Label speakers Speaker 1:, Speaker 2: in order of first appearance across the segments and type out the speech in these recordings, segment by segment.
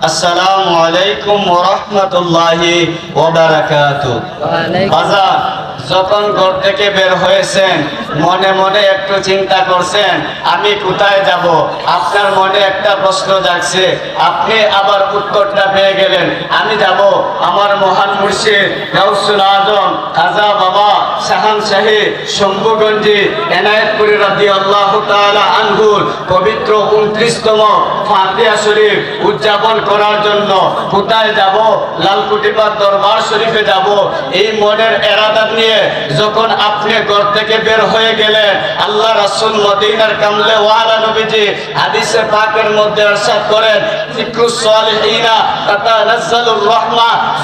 Speaker 1: আসসালামু আলাইকুম ওয়া রাহমাতুল্লাহি ওয়া বারাকাতুহু বাজার যখন ঘর থেকে বের হয়েছেন মনে মনে একটু চিন্তা করছেন আমি কোথায় যাব? আপনার মনে একটা প্রশ্ন জাগছে আপনি আবার উত্তরটা পেয়ে গেলেন আমি যাব। আমার মহান মুর্শিদ গাউসুল আজম খাজা বাবা শাহান আল্লাহ আনহুর পবিত্র উনত্রিশতম শরীফ উদযাপন করার জন্য কোথায় যাব? লালকুটিপার দরবার শরীফে যাব। এই মনের এরাদা নিয়ে যখন আপনি ঘর থেকে বের হয়ে গেলেন, আল্লাহ রাসুল মদিনার কামলে ওয়ালা নবীজি হাদিসে পাকের মধ্যে আরশাদ করেন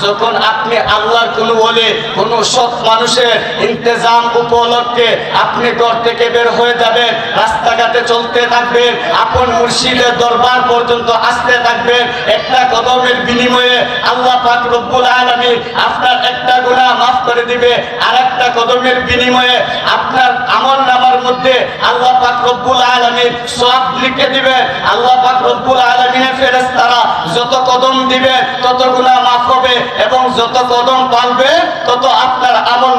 Speaker 1: যখন আপনি আল্লাহর কোন বলে, কোন সৎ মানুষের ইন্তজাম উপলক্ষে আপনি ঘর থেকে বের হয়ে যাবেন, রাস্তাঘাটে চলতে থাকবেন, আপন মুর্শিদের দরবার পর্যন্ত আসতে থাকবেন, একটা কদমের বিনিময়ে আল্লাহ পাক রব্বুল আলামিন আপনার একটা গুনাহ মাফ করে দিবে আর একটা কদমের বিনিময়ে আপনার আমল নামার মধ্যে আল্লাহ পাক রব্বুল আলামিন সব লিখে দিবে। আল্লাহ পাক রব্বুল আলামিনের ফেরেশতারা যত কদম দিবে, তত গুনাহ মাফ হবে এবং যত কদম পালবে, তত আপনার আমল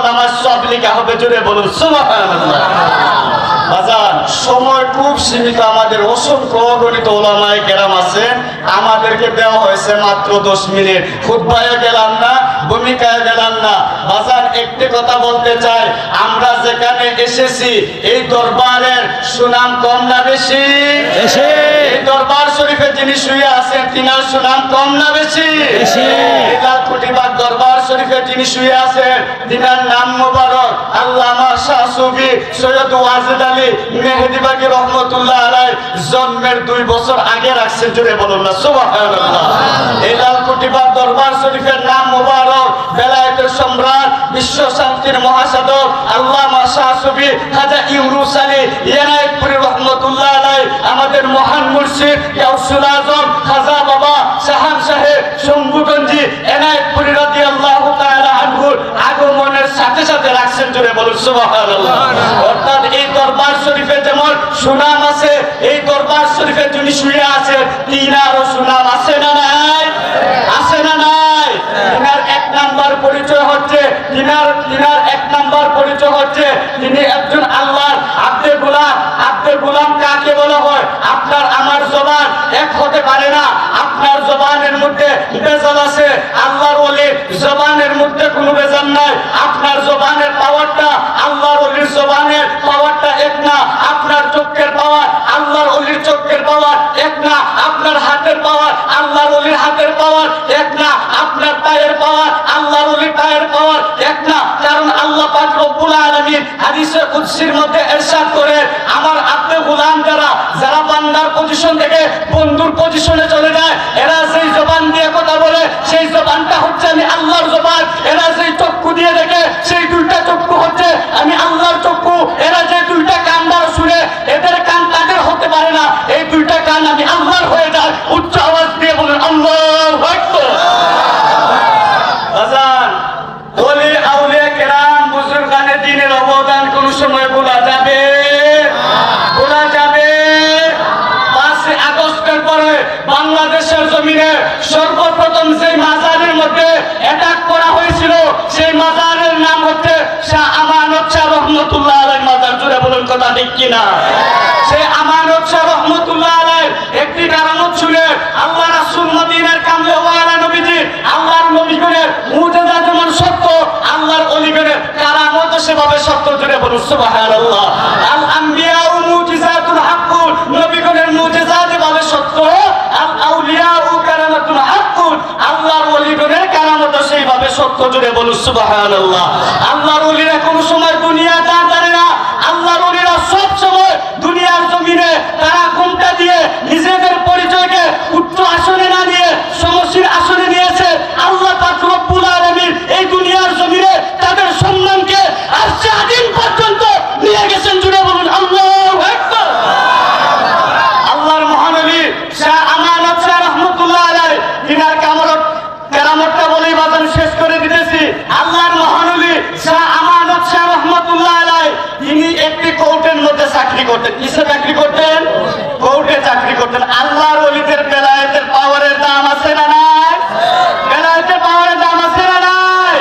Speaker 1: আমাদেরকে দেওয়া হয়েছে মাত্র দশ মিনিট। খুদ্ায় গেলাম না, ভূমিকায় গেলাম না। বাজার একটি কথা বলতে চাই, আমরা যেখানে এসেছি, এই দরবারের সুনাম কম না বেশি। এই দরবার শরীফে যিনি শুয়ে আছেন তিনার সুনাম কম না বেশি? লালকুটিবাগ দরবার শরীফে যিনি শুয়ে আছেন তিনার নাম মোবারক। আল্লামা শাহ সুফি সৈয়দ ওয়াজিদ আলী মেহেদিবাগী রহমতুল্লাহ আলাই জন্মের দুই বছর আগে রাখছেন জুড়ে বলুন না সুবহানাল্লাহ। এই লালকুটিবাগ দরবার শরীফের নাম মোবারক বেলায়েতের সম্রাট বিশ্ব শান্তির মহাসাধক আল্লামা শাহ সুফি খাজা ইউনুস আলী আমাদের মহান মুর্শিদ গাউসুল আজম খাজা বাবা শাহান সাহেব শম্ভুগঞ্জি এনায়তপুরি রাদিয়াল্লাহু তাআলা আনহুর আগমনের সাথে সাথে রাখছেন জুড়ে বলুন সুবহানাল্লাহ। অর্থাৎ এই দরবার শরীফে যেমন সুনাম আছে এই দরবার শরীফে যিনি শুয়ে আছে তিনারও সুনাম আছে না নাই? আছে না নাই? তিনার এক নাম্বার পরিচয় হচ্ছে তিনার তিনার এক নাম্বার পরিচয় হচ্ছে তিনি একজন আব্দে কাকে বলা হয়, আপনার, আমার জবান এক হতে পারে না। আপনার জবানের মধ্যে বেজাল আছে। আল্লাহর ওলির জবানের মধ্যে কোনো বেজাল নাই। আপনার জবানের পাওয়ারটা আল্লাহর ওলির জবানের পাওয়ারটা এক না। আপনার চোখের পাওয়ার আল্লাহর ওলির চোখের পাওয়ার এক না। আপনার হাতের পাওয়ার আল্লাহর ওলির হাতের পাওয়ার এক না। আপনার পায়ের পাওয়ার আল্লাহর ওলির পায়ের পাওয়ার এক না। কারণ আল্লাহ পাক রব্বুল আলামিন হাদিসে কুদসির মধ্যে ইরশাদ করে আমার গোলাম যারা যারা বান্দার পজিশন থেকে বন্ধুর পজিশনে চলে যায়, এরা সেই জবান দিয়ে কথা বলে, সেই জবানটা হচ্ছে আমি আল্লাহর জবান। এরা সেই চক্ষু দিয়ে দেখে, সেই দুইটা চক্ষু হচ্ছে আমি আল্লাহর চক্ষু। এরা যে দুইটা কান্দার শুনে এদের কান তাদের হতে পারে না এই দুইটা কান আমি আল্লাহর হয়ে যায় উচ্চ আওয়াজ দিয়ে বলেন আল্লাহু আকবার আজান ওলি আউলিয়া কেরাম বুজুর্গানে দিনের অবদান কোন সময় ভোলা যাবে ভোলা যাবে পাঁচই আগস্টের পরে বাংলাদেশের জমিনে সর্বপ্রথম সেই মাজারের মধ্যে অ্যাটাক করা হয়েছিল। সেই মাজারের নাম হচ্ছে শাহ আমানত শাহ রহমতুল্লাহ আলাই মাজার জুড়ে বলুন কথা ঠিক কিনা? সেই আমানত শাহ রহমতুল্লাহ আলাই একটি কারামত শুনে আল্লাহ রাসূল মদিনার কামলে ওয়ালা নবীজি আল্লাহর নবীগণের মুজিজা যেমন সত্য, আল্লাহর অলিগণের কারামত সেভাবে সত্য জুড়ে বলুন সুবহানাল্লাহ। আল আম্বিয়া ও মুজিজাতুল হাক্কুল নবীগণের মুজিজা যেভাবে সত্য আল আউলিয়া ও কারামাতুল হাক্কুল আল্লাহর অলিগণের কারামত সত্য জুড়ে বলুন আল্লাহ আল্লাহর কোনো সময় দুনিয়া তা করতেন কিসে চাকরি করতেন? কোর্টে চাকরি করতেন। আল্লাহর অলিদের বেলায়েতের পাওয়ারের দাম আছে না নাই? বেলায়েতের পাওয়ারের দাম আছে না নাই?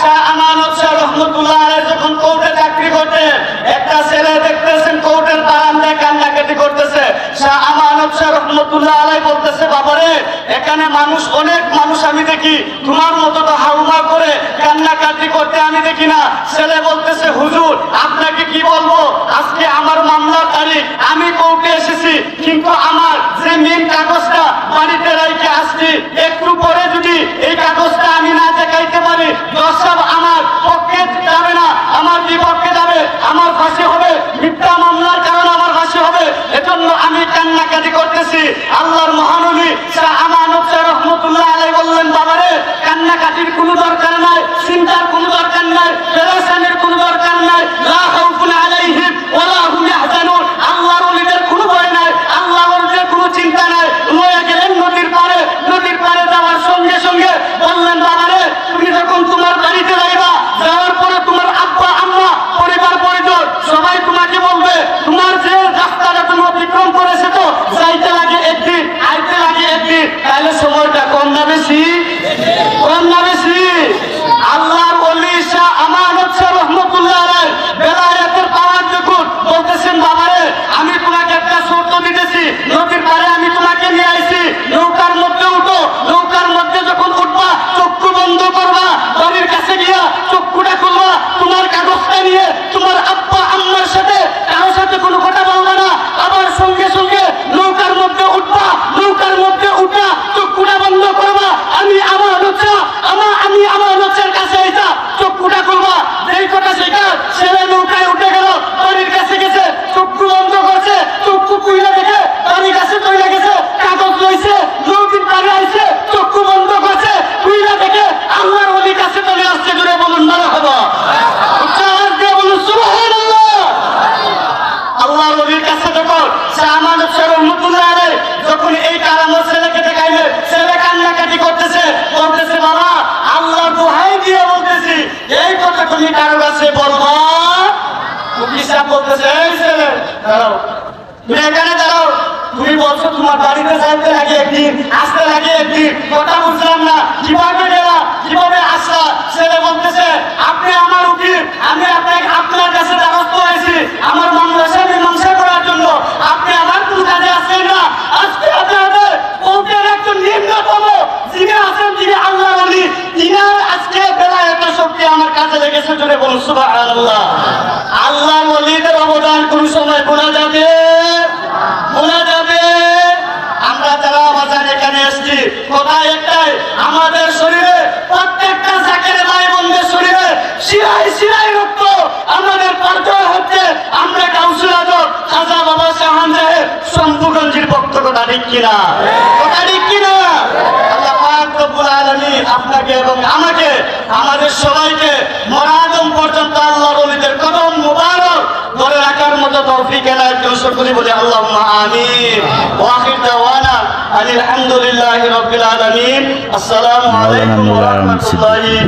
Speaker 1: শাহ আমানত শাহ রহমতুল্লাহ যখন কোর্টে চাকরি করতেন একটা ছেলে দেখতেছেন কোর্টের বারান্দায় কান্নাকাটি করতেছে। শাহ আমানত শাহ রহমতুল্লাহ আলাই বলতেছে, বাবারে, এখানে মানুষ, অনেক মানুষ আমি দেখি। তোমার মতো তো হাউমা করে কান্নাকাটি করতে আমি দেখি না। ছেলে বলতে কিন্তু আমার যে মেন কাগজটা বাড়িতে রাইখে আসছি, একটু পরে যদি এই কাগজটা আমি না দেখাইতে পারি, দর্শক আমার পক্ষে যাবে না, আমার বিপক্ষে যাবে, আমার ফাঁসি হবে, মিথ্যা মামলার কারণে আমার ফাঁসি হবে, এজন্য আমি কান্নাকাটি করতেছি। আল্লাহর মহানবী শাহ আমানত শাহ রহমতুল্লাহ আলাই বললেন, বাবারে, কান্নাকাটির কোনো দরকার নাই, চিন্তার কোনো দরকার নাই, পেরেশানির কোনো দরকার নাই, লা খাউফুন আলাইহিম ওয়ালা হুম ইয়াহজানুন আল্লাহর ওলিদের কোনো ভয় নাই আল্লাহর ওলিদের কোনো চিন্তা নাই লয়ে গেলেন নদীর পারে নদীর পারে যাওয়ার সঙ্গে সঙ্গে বললেন বাবারে তুমি যখন তোমার বাড়িতে যাইবা যাওয়ার পরে তোমার আব্বা আম্মা পরিবার পরিজন সবাই তোমাকে বলবে তোমার যে রাস্তাটা তুমি অতিক্রম করেছে তো যাইতে লাগে একদিন আইতে লাগে একদিন তাহলে সময়টা কম না বেশি কম না বেশি আল্লাহর ওলি শাহ আমানত শাহ রহমতুল্লাহ আলাইহি বেলায়েতের পাওয়ার দেখুন বলতেছেন বাবারে আমি তোমাকে একটা শর্ত দিতেছি নদীর পারে আমি তোমাকে নিয়ে আইছি নৌকার মধ্যে উঠো নৌকার মধ্যে যখন উঠবা চক্ষু বন্ধ করবা বাড়ির কাছে গিয়া চক্ষুটা খুলবা তোমার কাগজটা নিয়ে তোমার আব্বা আম্মার সাথে কারোর সাথে কোনো কথা বলবা না আবার সঙ্গে সঙ্গে নৌকার মধ্যে উঠবা নৌকার মধ্যে উঠা চক্ষুটা বন্ধ করবা আমি আমার হচ্ছে আমার আমি আমার হচ্ছে কাছে আইতা চক্ষুটা খুলবা যেই কথা শেখা ছেলে নৌকায় উঠে গেল বাড়ির কাছে গেছে চক্ষু বন্ধ করছে চক্ষু কুইলা দেখে বাড়ির কাছে তৈরি গেছে কাগজ লইছে নৌকির পাড়ে আইছে চক্ষু বন্ধ করছে কুইলা দেখে আল্লাহর ওলি কাছে চলে আসছে জুড়ে বলুন না হবা উচ্চারণ দিয়ে বলুন সুবহানাল্লাহ আল্লাহর নবীর কাছে যখন সামান রহমতুল্লাহ আলাই যখন এই কারামত ছেলেকে দেখাইলে ছেলে কান্নাকাটি করতেছে বলতেছে বাবা আল্লাহর দোহাই দিয়ে বলতেছি এই কথা তুমি কারও কাছে বলবা বলতেছে, আপনি আমার কাছে দ্বারস্থ হয়েছি, আমার মামলা মীমাংসা করার জন্য। আপনি আমার কোনো কাজে না। আজকে আপনাদের কোর্টের একজন নিম্নতম, যিনি আছেন, যিনি আল্লাহ বলি তিনার আজকে বেলা এত শক্তি আমার কাজে লেগেছে, জোরে বলুন সুবাহ আল্লাহ আল্লাহ বলিদের অবদান কোন সময় বোনা যাবে? বোনা যাবে? আমরা যারা বাজার এখানে এসেছি কথা একটাই? আমাদের শরীরে প্রত্যেকটা জাকের ভাই বোনদের শরীরে শিরাই শিরাই রক্ত আমাদের পরিচয় হচ্ছে। আমরা কাউন্সিল আজম, খাজা বাবা শাহান সাহেব শম্ভুগঞ্জের বক্তব্য ঠিক কিনা? ঠিক কিনা? আপনাকে এবং আমাকে, আমাদের সবাইকে মরাদম পর্যন্ত আল্লাহ রলিদের কদম মুবারক ধরে রাখার মতো তৌফিক এনায়েত করুন সকলে বলে, আল্লাহুম্মা আমিন। ওয়া আখির দাওয়ানা আলহামদুলিল্লাহি রাব্বিল আলামিন। আসসালামু আলাইকুম ওয়া রাহমাতুল্লাহি।